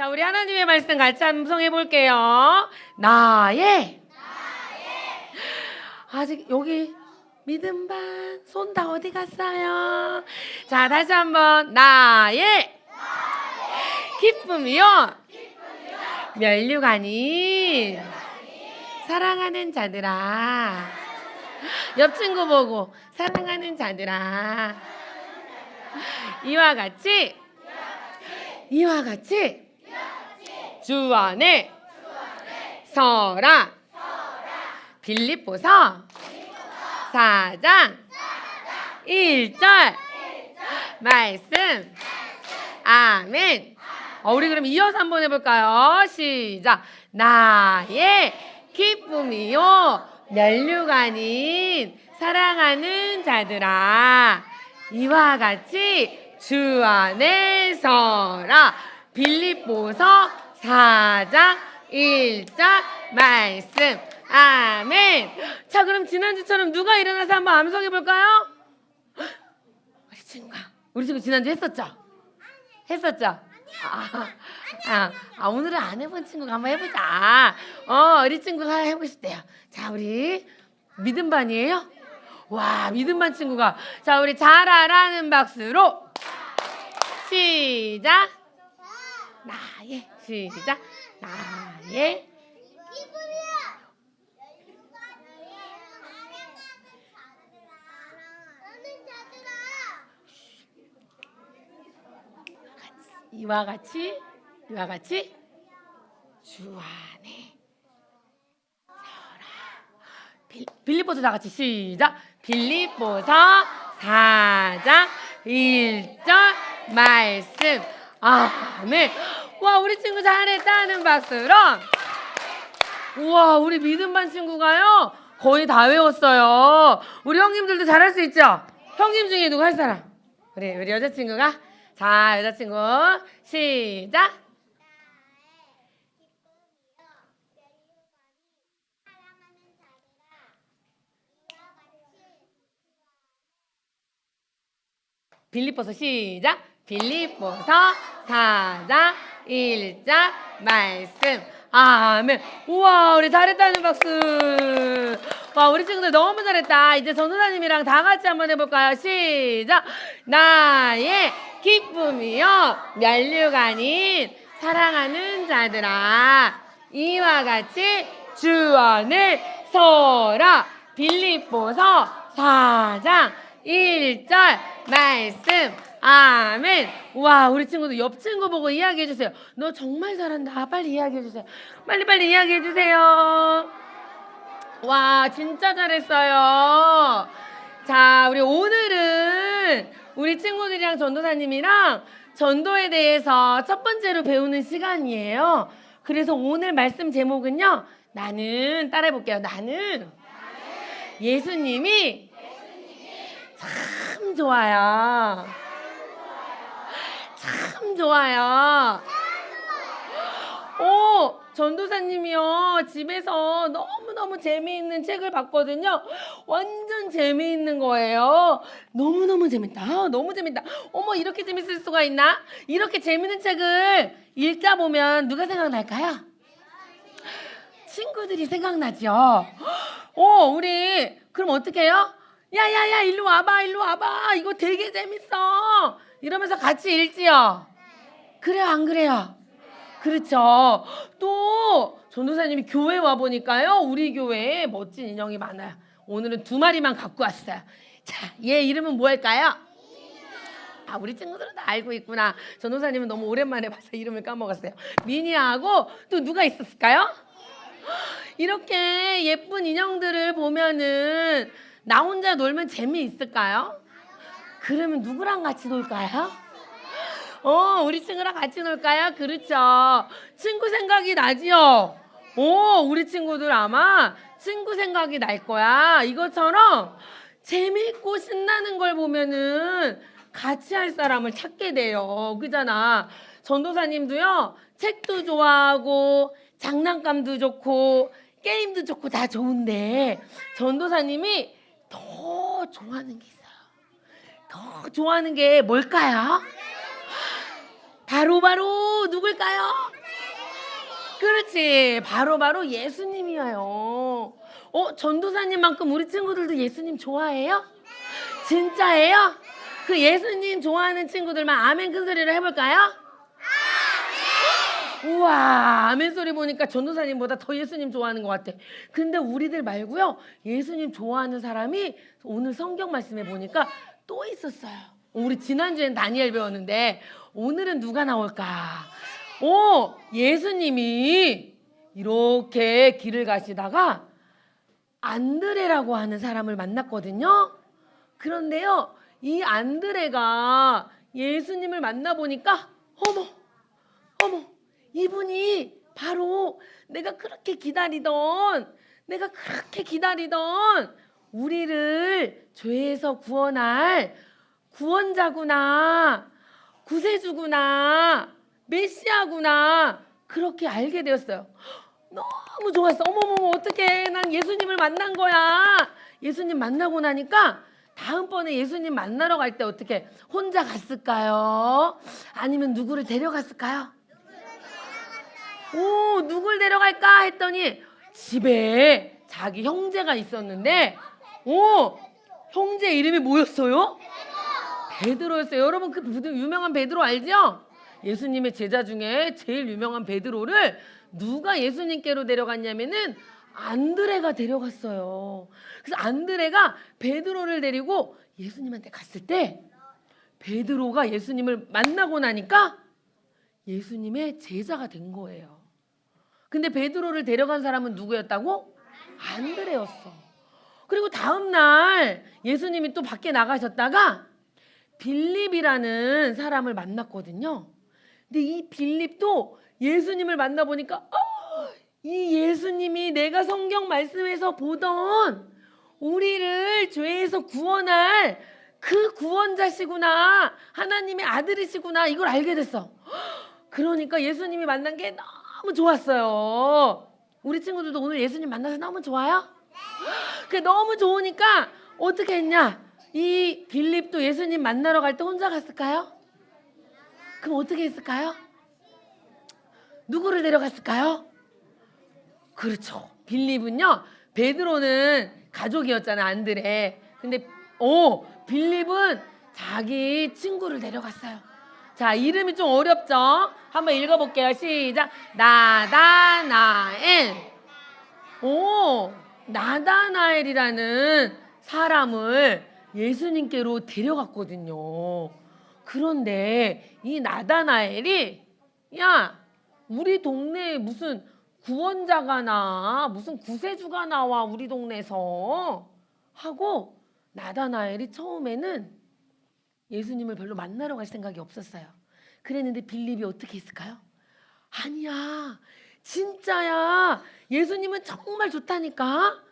자, 우리 하나님의 말씀 같이 암송해 볼게요. 나의. 아직 여기 믿음 반, 손 다 어디 갔어요? 자, 다시 한번 나의. 기쁨이요. 면류관이. 사랑하는 자들아. 옆 친구 보고 사랑하는 자들아. 이와 같이. 이와 같이 주 안에 서라. 빌립보서 4장 1절 말씀. 아멘. 어, 우리 그럼 이어서 한번 해볼까요? 시작. 나의 기쁨이요 아닌 사랑하는 자들아. 이와 같이 주 안에 서라. 빌립보서 4장 1절 말씀 아멘 자 그럼 지난주처럼 누가 일어나서 한번 암송해 볼까요? 우리 친구가 우리 친구 지난주 했었죠? 했었죠? 아, 아, 아, 오늘은 안 해본 친구가 한번 해보자. 어, 우리 친구가 해보고 싶대요. 자, 우리 믿음반이에요? 와, 믿음반 친구가. 자, 우리 잘하라는 박수로 시작. 나의 시작. 나의 이와 같이 이와 같이 주 안에 서라. 빌- 빌립보서 다 같이 시작. 빌립보서 4장 1절 말씀. 아멘. 와, 우리 친구 잘했다는 박수로. 우와, 우리 믿음반 친구가요. 거의 다 외웠어요. 우리 형님들도 잘할 수 있죠? 형님 중에 누구 할 사람? 우리 우리 여자친구가 자, 여자친구 시작. 빌립보서 시작. 빌립보서 4장 1절 말씀. 아멘. 우와, 우리 잘했다는 박수. 와, 우리 친구들 너무 잘했다. 이제 전도사님이랑 다 같이 한번 해볼까요? 시작. 나의 기쁨이요. 면류가 아닌 사랑하는 자들아. 이와 같이 주 안에 서라. 빌립보서 4장 1절 말씀. 아멘. 와, 우리 친구들 옆 친구 보고 이야기해 주세요. 너 정말 잘한다. 빨리 이야기해 주세요. 빨리 빨리 이야기해 주세요. 와, 진짜 잘했어요. 자, 우리 오늘은 우리 친구들이랑 전도사님이랑 전도에 대해서 첫 번째로 배우는 시간이에요. 그래서 오늘 말씀 제목은요. 나는 따라해 볼게요. 나는 예수님이 참 좋아요. 참 좋아요. 오, 전도사님이요. 집에서 너무너무 재미있는 책을 봤거든요. 완전 재미있는 거예요. 너무너무 재밌다. 아, 너무 재밌다. 어머, 이렇게 재밌을 수가 있나? 이렇게 재밌는 책을 읽다 보면 누가 생각날까요? 친구들이 생각나죠. 어, 우리 그럼 어떻게 해요? 야 야 야, 일로 와봐, 일로 와봐. 이거 되게 재밌어. 이러면서 같이 읽지요. 그래요, 안 그래요? 그렇죠. 또 전도사님이 교회 와 보니까요. 우리 교회에 멋진 인형이 많아요. 오늘은 두 마리만 갖고 왔어요. 자, 얘 이름은 뭐일까요? 아, 우리 친구들은 다 알고 있구나. 전도사님은 너무 오랜만에 봐서 이름을 까먹었어요. 미니하고 또 누가 있었을까요? 이렇게 예쁜 인형들을 보면은 나 혼자 놀면 재미있을까요? 그러면 누구랑 같이 놀까요? 어, 우리 친구랑 같이 놀까요? 그렇죠. 친구 생각이 나지요? 오, 우리 친구들 아마 친구 생각이 날 거야. 이것처럼 재미있고 신나는 걸 보면은 같이 할 사람을 찾게 돼요. 그잖아. 전도사님도요, 책도 좋아하고, 장난감도 좋고, 게임도 좋고 다 좋은데, 전도사님이 더 좋아하는 게 있어요. 더 좋아하는 게 뭘까요? 바로 바로 누굴까요? 그렇지. 바로 바로 예수님이에요. 어, 전도사님만큼 우리 친구들도 예수님 좋아해요? 진짜예요? 그 예수님 좋아하는 친구들만 아멘 큰 소리로 해볼까요? 우와, 아멘 소리 보니까 전도사님보다 더 예수님 좋아하는 것 같아. 근데 우리들 말고요, 예수님 좋아하는 사람이 오늘 성경 말씀에 보니까 또 있었어요. 우리 지난주엔 다니엘 배웠는데 오늘은 누가 나올까? 오, 예수님이 이렇게 길을 가시다가 안드레라고 하는 사람을 만났거든요. 그런데요, 이 안드레가 예수님을 만나보니까, 어머, 어머, 이분이 바로 내가 그렇게 기다리던, 내가 그렇게 기다리던 우리를 죄에서 구원할 구원자구나, 구세주구나, 메시아구나, 그렇게 알게 되었어요. 너무 좋았어. 어머머머, 어떡해. 난 예수님을 만난 거야. 예수님 만나고 나니까 다음번에 예수님 만나러 갈 때 어떻게 혼자 갔을까요? 아니면 누구를 데려갔을까요? 오, 누굴 데려갈까 했더니 집에 자기 형제가 있었는데, 오, 형제 이름이 뭐였어요? 베드로였어요. 여러분 그 유명한 베드로 알죠? 예수님의 제자 중에 제일 유명한 베드로를 누가 예수님께로 데려갔냐면은 안드레가 데려갔어요. 그래서 안드레가 베드로를 데리고 예수님한테 갔을 때 베드로가 예수님을 만나고 나니까 예수님의 제자가 된 거예요. 근데 베드로를 데려간 사람은 누구였다고? 안드레였어. 그리고 다음 날 예수님이 또 밖에 나가셨다가 빌립이라는 사람을 만났거든요. 근데 이 빌립도 예수님을 만나 보니까 어, 이 예수님이 내가 성경 말씀에서 보던 우리를 죄에서 구원할 그 구원자시구나. 하나님의 아들이시구나. 이걸 알게 됐어. 그러니까 예수님이 만난 게 너무 좋았어요. 우리 친구들도 오늘 예수님 만나서 너무 좋아요? 그 너무 좋으니까 어떻게 했냐? 이 빌립도 예수님 만나러 갈 때 혼자 갔을까요? 그럼 어떻게 했을까요? 누구를 데려갔을까요? 그렇죠. 빌립은요. 베드로는 가족이었잖아 안드레. 근데 오 빌립은 자기 친구를 데려갔어요. 자 이름이 좀 어렵죠? 한번 읽어볼게요. 시작. 나다나엘. 오 나다나엘이라는 사람을 예수님께로 데려갔거든요. 그런데 이 나다나엘이 야 우리 동네에 무슨 구원자가 나 무슨 구세주가 나와 우리 동네에서 하고 나다나엘이 처음에는 예수님을 별로 만나러 갈 생각이 없었어요. 그랬는데 빌립이 어떻게 했을까요? 아니야 진짜야 예수님은 정말 좋다니까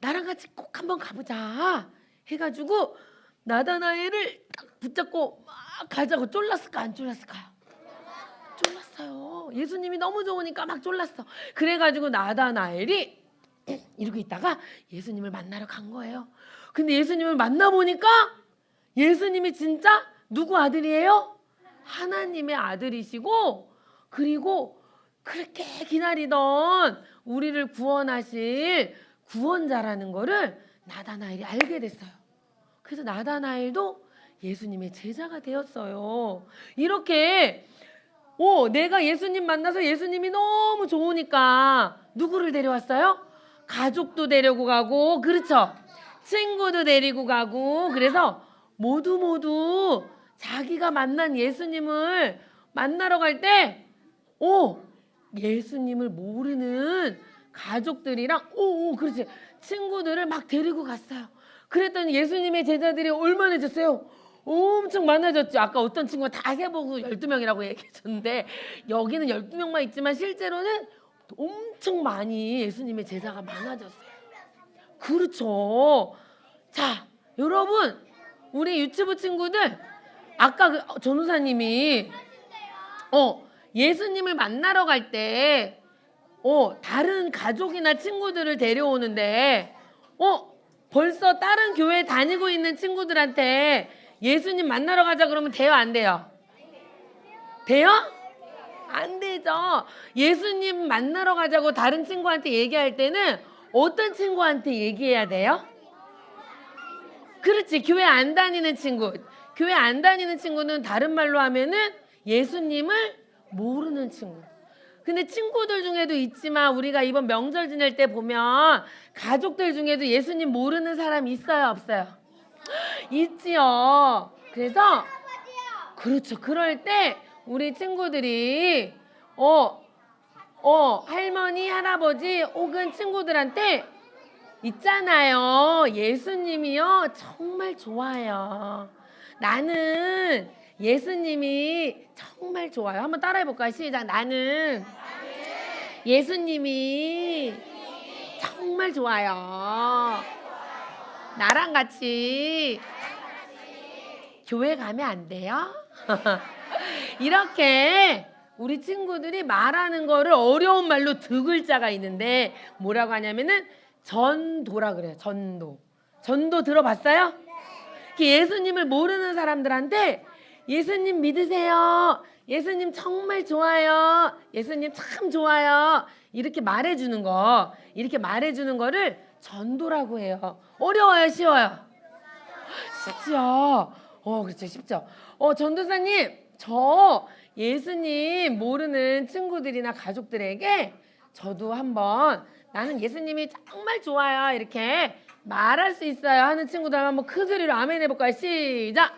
나랑 같이 꼭 한번 가보자 해가지고 나다나엘을 딱 붙잡고 막 가자고 쫄랐을까 안 쫄랐을까요? 쫄랐어요. 예수님이 너무 좋으니까 막 쫄랐어. 그래가지고 나다나엘이 이러고 있다가 예수님을 만나러 간 거예요. 근데 예수님을 만나보니까 예수님이 진짜 누구 아들이에요? 하나님의 아들이시고 그리고 그렇게 기다리던 우리를 구원하실 구원자라는 거를 나다나엘이 알게 됐어요. 그래서 나다나엘도 예수님의 제자가 되었어요. 이렇게 오, 내가 예수님 만나서 예수님이 너무 좋으니까 누구를 데려왔어요? 가족도 데리고 가고, 그렇죠? 친구도 데리고 가고, 그래서 모두 모두 자기가 만난 예수님을 만나러 갈 때, 오, 예수님을 모르는 가족들이랑, 오, 오, 그렇지. 친구들을 막 데리고 갔어요. 그랬더니 예수님의 제자들이 얼마나졌어요? 엄청 많아졌죠. 아까 어떤 친구가 다 세보고 12명이라고 얘기했었는데 여기는 12명만 있지만 실제로는 엄청 많이 예수님의 제자가 많아졌어요. 그렇죠. 자, 여러분 우리 유튜브 친구들 아까 그 전우사님이 어 예수님을 만나러 갈 때 어, 다른 가족이나 친구들을 데려오는데 어 벌써 다른 교회 다니고 있는 친구들한테 예수님 만나러 가자 그러면 돼요 안 돼요? 돼요? 안 되죠. 예수님 만나러 가자고 다른 친구한테 얘기할 때는 어떤 친구한테 얘기해야 돼요? 그렇지. 교회 안 다니는 친구. 교회 안 다니는 친구는 다른 말로 하면은 예수님을 모르는 친구. 근데 친구들 중에도 있지만 우리가 이번 명절 지낼 때 보면 가족들 중에도 예수님 모르는 사람 있어요, 없어요? 있지요. 그래서 그렇죠. 그럴 때 우리 친구들이 어, 어, 할머니, 할아버지 혹은 친구들한테 있잖아요. 예수님이요. 정말 좋아요. 나는 예수님이 정말 좋아요. 한번 따라해 볼까요? 시작. 나는 예수님이 정말 좋아요. 나랑 같이 교회 가면 안 돼요? 이렇게 우리 친구들이 말하는 거를 어려운 말로 두 글자가 있는데 뭐라고 하냐면은 전도라 그래요. 전도. 전도 들어봤어요? 그 예수님을 모르는 사람들한테 예수님 믿으세요. 예수님 정말 좋아요. 예수님 참 좋아요. 이렇게 말해주는 거, 이렇게 말해주는 거를 전도라고 해요. 어려워요, 쉬워요? 쉽죠. 어, 그렇죠, 쉽죠. 어, 전도사님, 저 예수님 모르는 친구들이나 가족들에게 저도 한번 나는 예수님이 정말 좋아요. 이렇게 말할 수 있어요. 하는 친구들 한번 큰 소리로 아멘 해볼까요? 시작!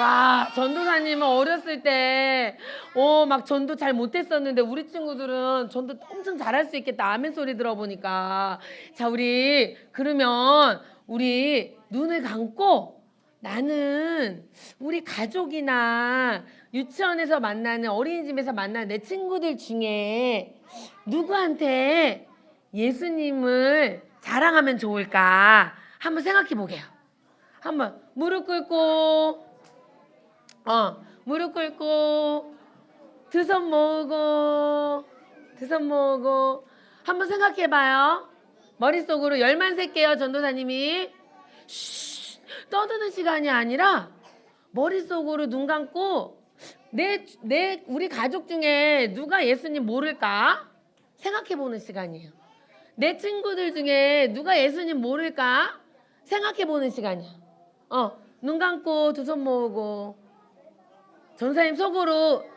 와, 전도사님은 어렸을 때, 어, 막 전도 잘 못했었는데, 우리 친구들은 전도 엄청 잘할 수 있겠다. 아멘 소리 들어보니까. 자, 우리, 그러면, 우리 눈을 감고, 나는 우리 가족이나 유치원에서 만나는 어린이집에서 만나는 내 친구들 중에 누구한테 예수님을 자랑하면 좋을까? 한번 생각해 보게요. 한번 무릎 꿇고 어, 무릎 꿇고 두 손 모으고 두 손 모으고 한번 생각해 봐요. 머릿속으로 열만 셀게요, 전도사님이. 쉬, 떠드는 시간이 아니라 머릿속으로 눈 감고 내, 내 우리 가족 중에 누가 예수님 모를까? 생각해 보는 시간이에요. 내 친구들 중에 누가 예수님 모를까? 생각해 보는 시간이야. 어, 눈 감고 두 손 모으고 전사님 속으로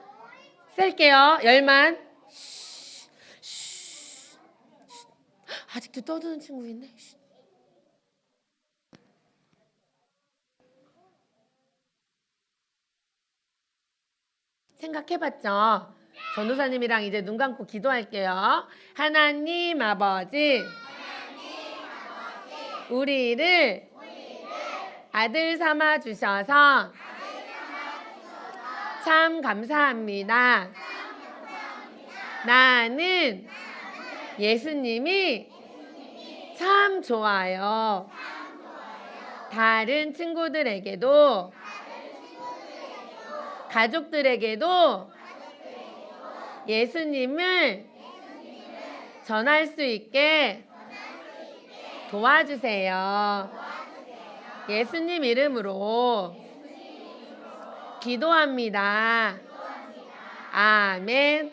셀게요. 열만. 아직도 떠드는 친구 있네. 쉬. 생각해봤죠? 전도사님이랑 이제 눈 감고 기도할게요. 하나님 아버지, 우리를 아들 삼아 주셔서 참 감사합니다. 나는 예수님이 참 좋아요. 다른 친구들에게도 가족들에게도 예수님을 전할 수 있게 도와주세요. 예수님 이름으로 기도합니다. 아멘.